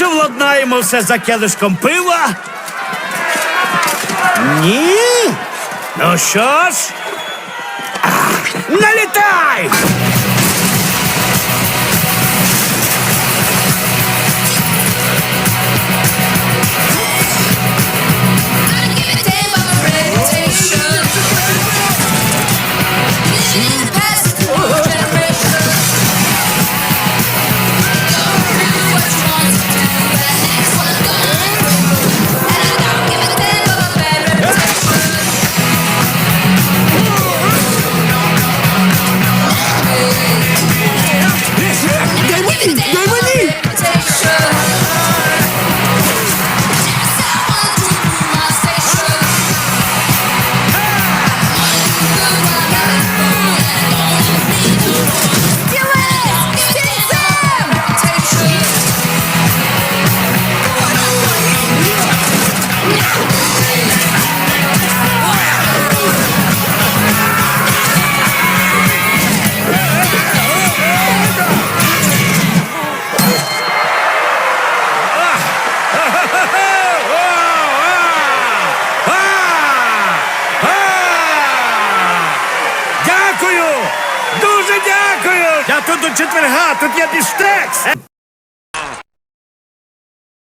Може, владнаємо все за келишком пива? Ні? Ну що ж? А, налітай! Every day. Дякую! Дуже дякую! Я тут до четверга, тут є біштекс!